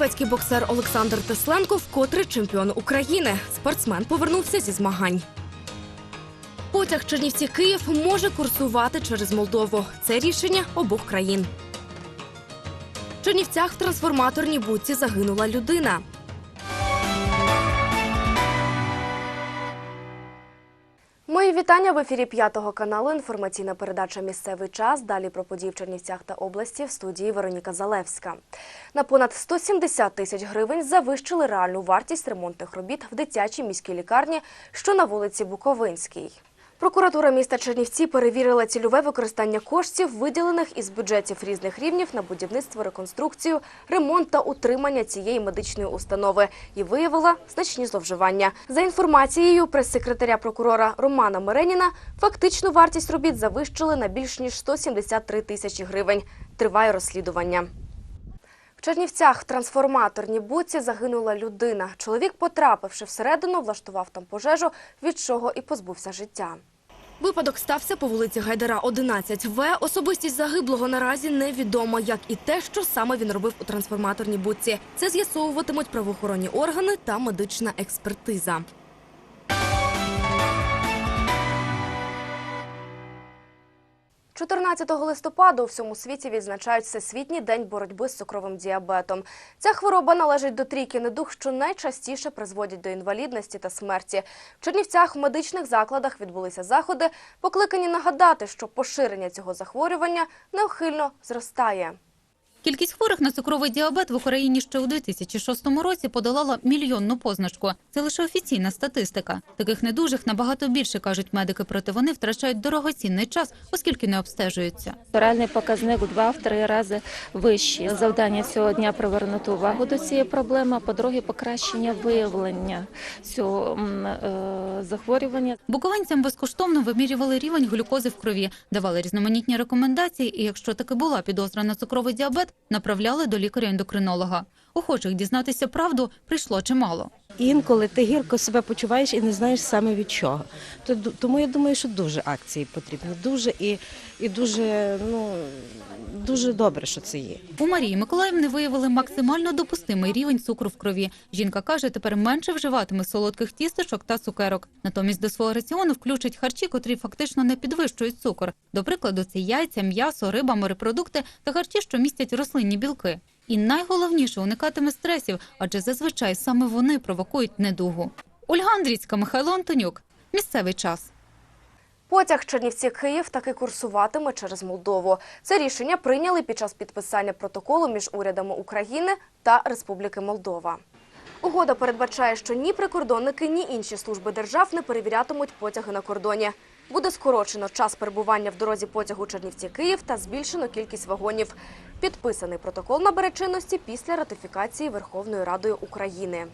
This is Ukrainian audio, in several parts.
Чернівецький боксер Олександр Тесленко вкотре чемпіон України. Спортсмен повернувся зі змагань. Потяг Чернівці Київ може курсувати через Молдову. Це рішення обох країн. В Чернівцях в трансформаторній будці загинула людина. Мої вітання в ефірі п'ятого каналу. Інформаційна передача Місцевий час. Далі про події в Чернівцях та області в студії Вероніка Залевська. На понад 170 тисяч гривень завищили реальну вартість ремонтних робіт в дитячій міській лікарні, що на вулиці Буковинській. Прокуратура міста Чернівці перевірила цільове використання коштів, виділених із бюджетів різних рівнів на будівництво, реконструкцію, ремонт та утримання цієї медичної установи і виявила значні зловживання. За інформацією прес-секретаря прокурора Романа Мереніна, фактичну вартість робіт завищили на більш ніж 173 тисячі гривень. Триває розслідування. В Чернівцях в трансформаторній будці загинула людина. Чоловік, потрапивши всередину, влаштував там пожежу, від чого і позбувся життя. Випадок стався по вулиці Гайдара, 11В. Особистість загиблого наразі невідомо, як і те, що саме він робив у трансформаторній будці. Це з'ясовуватимуть правоохоронні органи та медична експертиза. – 14 листопада у всьому світі відзначають Всесвітній день боротьби з цукровим діабетом. Ця хвороба належить до трійки недуг, що найчастіше призводять до інвалідності та смерті. В Чернівцях в медичних закладах відбулися заходи, покликані нагадати, що поширення цього захворювання неухильно зростає. Кількість хворих на цукровий діабет в Україні ще у 2006 році подолала мільйонну позначку. Це лише офіційна статистика. Таких недужих набагато більше кажуть медики, проте вони втрачають дорогоцінний час, оскільки не обстежуються. Реальний показник у два-три рази вищий. Завдання цього дня привернути увагу до цієї проблеми. а По-друге, покращення виявлення цього е, захворювання. Буковинцям безкоштовно вимірювали рівень глюкози в крові, давали різноманітні рекомендації, і якщо таки була підозра на цукровий діабет, направляли до лікаря-ендокринолога. Охочих дізнатися правду прийшло чимало. Інколи ти гірко себе почуваєш і не знаєш саме від чого. То- Тому я думаю, що дуже акції потрібні. Дуже і, і дуже, ну, дуже добре, що це є. У Марії Миколаївни виявили максимально допустимий рівень цукру в крові. Жінка каже, тепер менше вживатиме солодких тістечок та цукерок. Натомість до свого раціону включить харчі, котрі фактично не підвищують цукор. До прикладу, це яйця, м'ясо, риба, морепродукти та харчі, що містять рослинні білки. І найголовніше уникатиме стресів, адже зазвичай саме вони провокують недугу. Ольга Андрійська, Михайло Антонюк. Місцевий час. Потяг Чернівці-Київ таки курсуватиме через Молдову. Це рішення прийняли під час підписання протоколу між урядами України та Республіки Молдова. Угода передбачає, що ні прикордонники, ні інші служби держав не перевірятимуть потяги на кордоні. Буде скорочено час перебування в дорозі потягу Чернівці-Київ та збільшено кількість вагонів. Підписаний протокол набере чинності після ратифікації Верховною Радою України.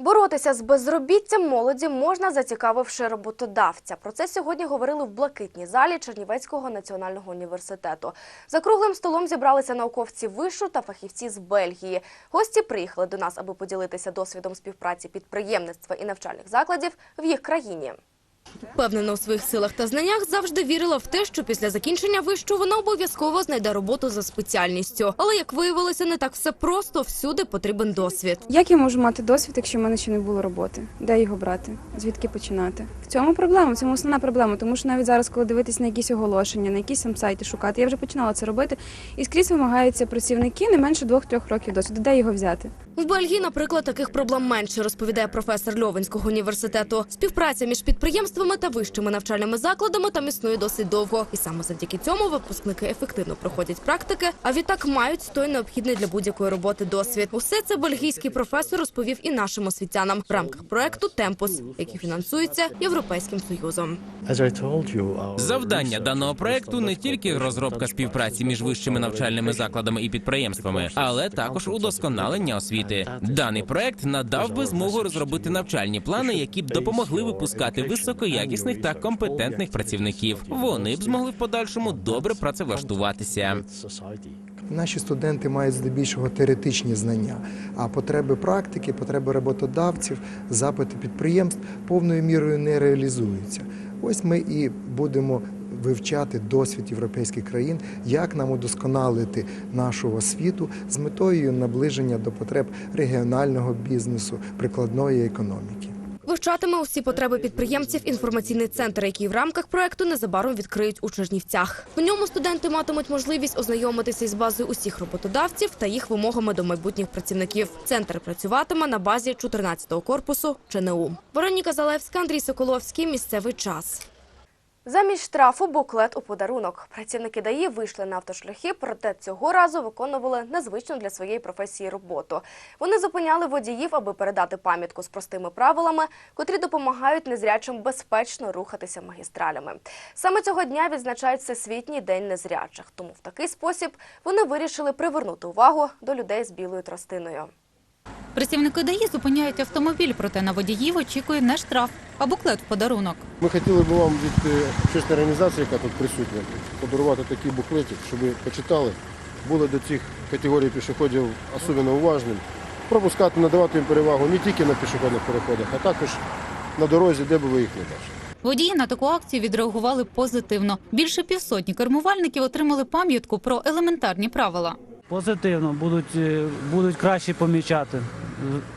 Боротися з безробіттям молоді можна, зацікавивши роботодавця. Про це сьогодні говорили в блакитній залі Чернівецького національного університету. За круглим столом зібралися науковці вишу та фахівці з Бельгії. Гості приїхали до нас, аби поділитися досвідом співпраці підприємництва і навчальних закладів в їх країні. Впевнена у своїх силах та знаннях завжди вірила в те, що після закінчення вишу вона обов'язково знайде роботу за спеціальністю. Але як виявилося, не так все просто. Всюди потрібен досвід. Як я можу мати досвід, якщо в мене ще не було роботи? Де його брати? Звідки починати? В цьому проблема, в цьому основна проблема. Тому що навіть зараз, коли дивитись на якісь оголошення, на якісь там сайти шукати, я вже починала це робити. І скрізь вимагаються працівники не менше двох-трьох років досвіду. Де його взяти? В Бельгії, наприклад, таких проблем менше, розповідає професор Льовенського університету. Співпраця між підприємствами та вищими навчальними закладами там існує досить довго. І саме завдяки цьому випускники ефективно проходять практики, а відтак мають той необхідний для будь-якої роботи досвід. Усе це бельгійський професор розповів і нашим освітянам в рамках проекту Темпус, який фінансується Європейським Союзом. Завдання даного проекту не тільки розробка співпраці між вищими навчальними закладами і підприємствами, але також удосконалення освіти. Даний проект надав би змогу розробити навчальні плани, які б допомогли випускати високоякісних та компетентних працівників. Вони б змогли в подальшому добре працевлаштуватися. Наші студенти мають здебільшого теоретичні знання, а потреби практики, потреби роботодавців, запити підприємств повною мірою не реалізуються. Ось ми і будемо вивчати досвід європейських країн, як нам удосконалити нашу освіту з метою наближення до потреб регіонального бізнесу, прикладної економіки. Вивчатиме усі потреби підприємців інформаційний центр, який в рамках проекту незабаром відкриють у Чернівцях. У ньому студенти матимуть можливість ознайомитися із базою усіх роботодавців та їх вимогами до майбутніх працівників. Центр працюватиме на базі 14-го корпусу ЧНУ. Вороніка Залевська, Андрій Соколовський. Місцевий час. Замість штрафу буклет у подарунок. Працівники ДАІ вийшли на автошляхи, проте цього разу виконували незвичну для своєї професії роботу. Вони зупиняли водіїв, аби передати пам'ятку з простими правилами, котрі допомагають незрячим безпечно рухатися магістралями. Саме цього дня відзначають Всесвітній день незрячих. Тому в такий спосіб вони вирішили привернути увагу до людей з білою тростиною. Працівники ДАІ зупиняють автомобіль, проте на водіїв очікує не штраф, а буклет в подарунок. Ми хотіли б вам від е, общественної організації, яка тут присутня, подарувати такий буклетик, щоб ви почитали, були до цих категорій пішоходів особливо уважним, пропускати, надавати їм перевагу не тільки на пішохідних переходах, а також на дорозі, де би ви їх не бачили. Водії на таку акцію відреагували позитивно. Більше півсотні кермувальників отримали пам'ятку про елементарні правила. Позитивно, будуть, е, будуть краще помічати,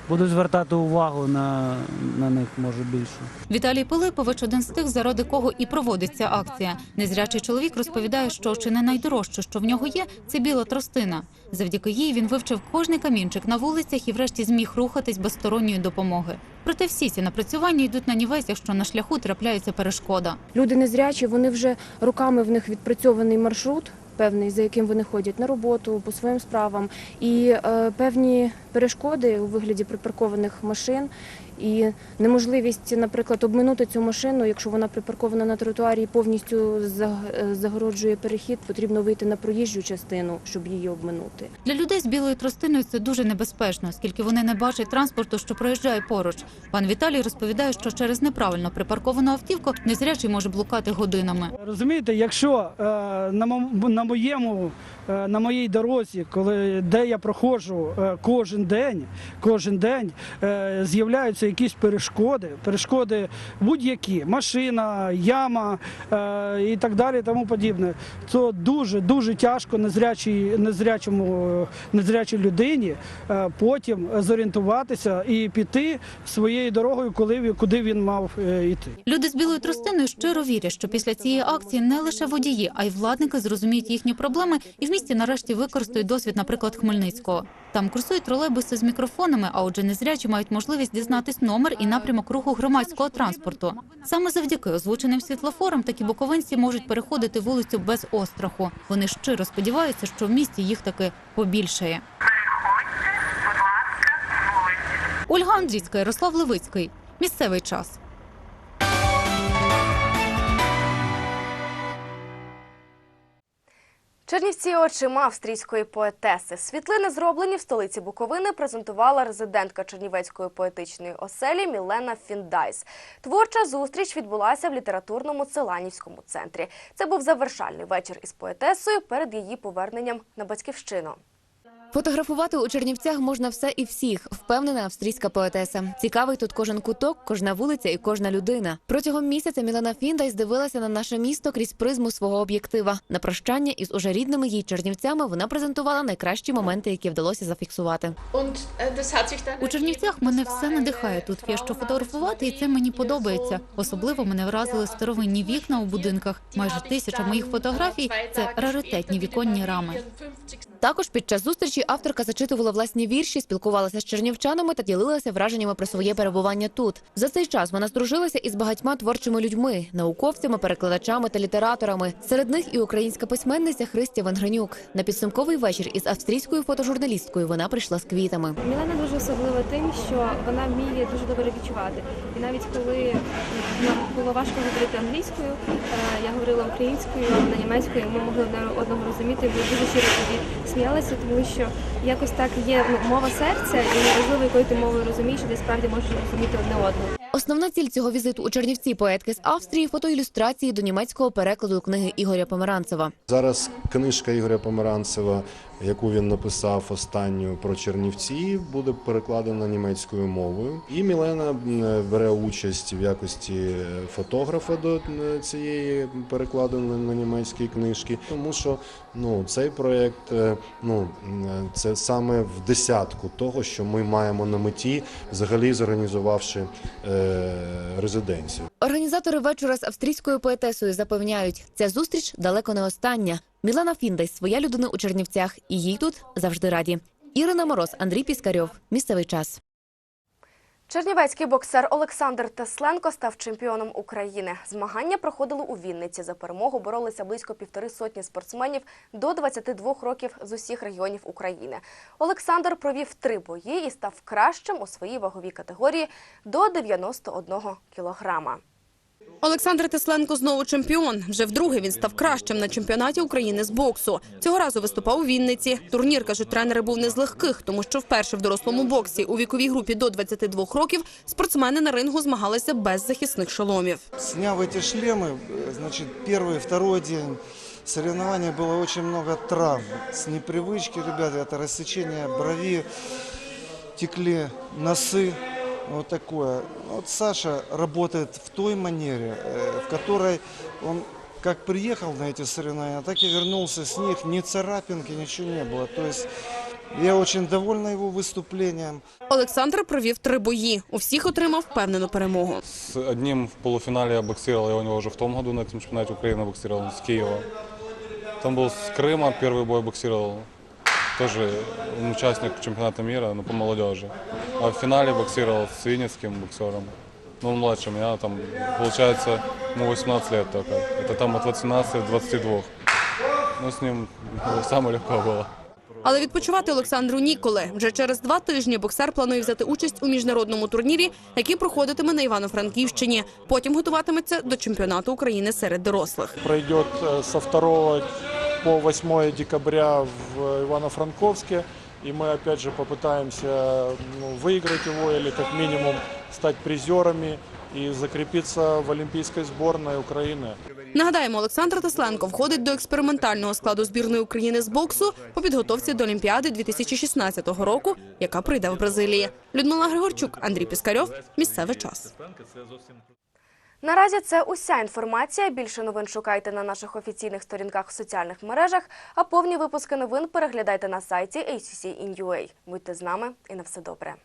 будуть звертати увагу на, на них, може більше. Віталій Пилипович один з тих, заради кого і проводиться акція. Незрячий чоловік розповідає, що чи не найдорожче, що в нього є, це біла тростина. Завдяки їй він вивчив кожний камінчик на вулицях і врешті зміг рухатись без сторонньої допомоги. Проте всі ці напрацювання йдуть на нівець, якщо на шляху трапляється перешкода. Люди незрячі, вони вже роками в них відпрацьований маршрут. Певний, за яким вони ходять на роботу по своїм справам, і е, певні перешкоди у вигляді припаркованих машин, і неможливість, наприклад, обминути цю машину, якщо вона припаркована на тротуарі і повністю е, загороджує перехід, потрібно вийти на проїжджу частину, щоб її обминути. Для людей з білою тростиною це дуже небезпечно, оскільки вони не бачать транспорту, що проїжджає поруч. Пан Віталій розповідає, що через неправильно припарковану автівку незрячий може блукати годинами. Розумієте, якщо е, на, мо- моєму е, на моїй дорозі, коли де я проходжу кожен день, кожен день з'являються якісь перешкоди, перешкоди будь-які, машина, яма е, і так далі, тому подібне. То дуже дуже тяжко незрячій, незрячому, е, незрячій людині е, потім зорієнтуватися і піти своєю дорогою, коли куди він мав е, йти. Люди з білою тростиною щиро вірять, що після цієї акції не лише водії, а й владники зрозуміють їхні проблеми і в місті нарешті використають досвід, наприклад, Хмельницького. Там курсують тролейбуси з мікрофонами, а отже, незрячі мають можливість дізнатись номер і напрямок руху громадського транспорту. Саме завдяки озвученим світлофорам такі буковинці можуть переходити вулицю без остраху. Вони щиро сподіваються, що в місті їх таки побільшає. Ольга Андрійська, Ярослав Левицький. Місцевий час. Чернівці очима австрійської поетеси. Світлини, зроблені в столиці Буковини, презентувала резидентка Чернівецької поетичної оселі Мілена Фіндайс. Творча зустріч відбулася в літературному Целанівському центрі. Це був завершальний вечір із поетесою перед її поверненням на батьківщину. Фотографувати у Чернівцях можна все і всіх, впевнена австрійська поетеса. Цікавий тут кожен куток, кожна вулиця і кожна людина. Протягом місяця Мілана Фіндайс дивилася на наше місто крізь призму свого об'єктива. На прощання із уже рідними їй чернівцями вона презентувала найкращі моменти, які вдалося зафіксувати. У Чернівцях мене все надихає. Тут є що фотографувати, і це мені подобається. Особливо мене вразили старовинні вікна у будинках. Майже тисяча моїх фотографій це раритетні віконні рами. Також під час зустрічі авторка зачитувала власні вірші, спілкувалася з чернівчанами та ділилася враженнями про своє перебування тут. За цей час вона здружилася із багатьма творчими людьми, науковцями, перекладачами та літераторами. Серед них і українська письменниця Христя Венгренюк. На підсумковий вечір із австрійською фотожурналісткою вона прийшла з квітами. Мілена дуже особлива тим, що вона вміє дуже добре відчувати. І навіть коли нам було важко говорити англійською, е, я говорила українською, вона німецькою, ми могли одне одного розуміти. Ми дуже щиро тоді сміялися, тому що якось так є ну, мова серця, і неважливо, якою ти мовою розумієш, ти справді можеш розуміти одне одного. Основна ціль цього візиту у Чернівці поетки з Австрії фотоілюстрації до німецького перекладу книги Ігоря Померанцева. Зараз книжка Ігоря Помаранцева яку він написав останню про Чернівці, буде перекладена німецькою мовою. І Мілена бере участь в якості фотографа до е, цієї перекладеної на німецькі книжки, тому що ну цей проект е, ну це саме в десятку того, що ми маємо на меті, взагалі зорганізувавши е, резиденцію. Організатори вечора з австрійською поетесою запевняють, ця зустріч далеко не остання. Мілана Фіндей своя людина у Чернівцях, і їй тут завжди раді. Ірина Мороз, Андрій Піскарьов. Місцевий час. Чернівецький боксер Олександр Тесленко став чемпіоном України. Змагання проходили у Вінниці. За перемогу боролися близько півтори сотні спортсменів до 22 років з усіх регіонів України. Олександр провів три бої і став кращим у своїй ваговій категорії до 91 кілограма. Олександр Тесленко знову чемпіон. Вже вдруге він став кращим на чемпіонаті України з боксу. Цього разу виступав у Вінниці. Турнір, кажуть тренери, був не з легких, тому що вперше в дорослому боксі у віковій групі до 22 років спортсмени на рингу змагалися без захисних шоломів. Сняв эти шлемы, э, значит, первый, второй день соревнований было очень много травм. С непривычки, ребята, это рассечение брови, текли носы, вот такое. Вот Саша работает в той манере, э, в которой он как приехал на эти соревнования, так и вернулся с них. Ни царапинки, ничего не было. То есть я очень довольна его выступлением. Олександр провів три бої. У всіх отримав впевнену перемогу. С одним в полуфинале я боксировал, я у него уже в том году на этом чемпионате Украины боксировал, с Киева. Там был с Крыма, первый бой боксировал, тоже он участник чемпионата мира, но по молодежи. А в финале боксировал с винницким боксером, ну, он младше меня, там, получается, ему 18 лет только. Это там от 18 до 22. Ну, с ним ну, самое легко было. Але відпочивати Олександру ніколи. Вже через два тижні боксер планує взяти участь у міжнародному турнірі, який проходитиме на Івано-Франківщині. Потім готуватиметься до чемпіонату України серед дорослих. пройдет э, со 2 по 8 декабря в Ивано-Франковске. И мы опять же попытаемся ну, выиграть его или как минимум стать призерами и закрепиться в Олимпийской сборной Украины. Нагадаємо, Олександр Тесленко входить до експериментального складу збірної України з боксу по підготовці до Олімпіади 2016 року, яка прийде в Бразилії. Людмила Григорчук, Андрій Піскарьов. Місцевий час. Наразі це уся інформація. Більше новин шукайте на наших офіційних сторінках в соціальних мережах, а повні випуски новин переглядайте на сайті ACC.in.ua. Будьте з нами і на все добре.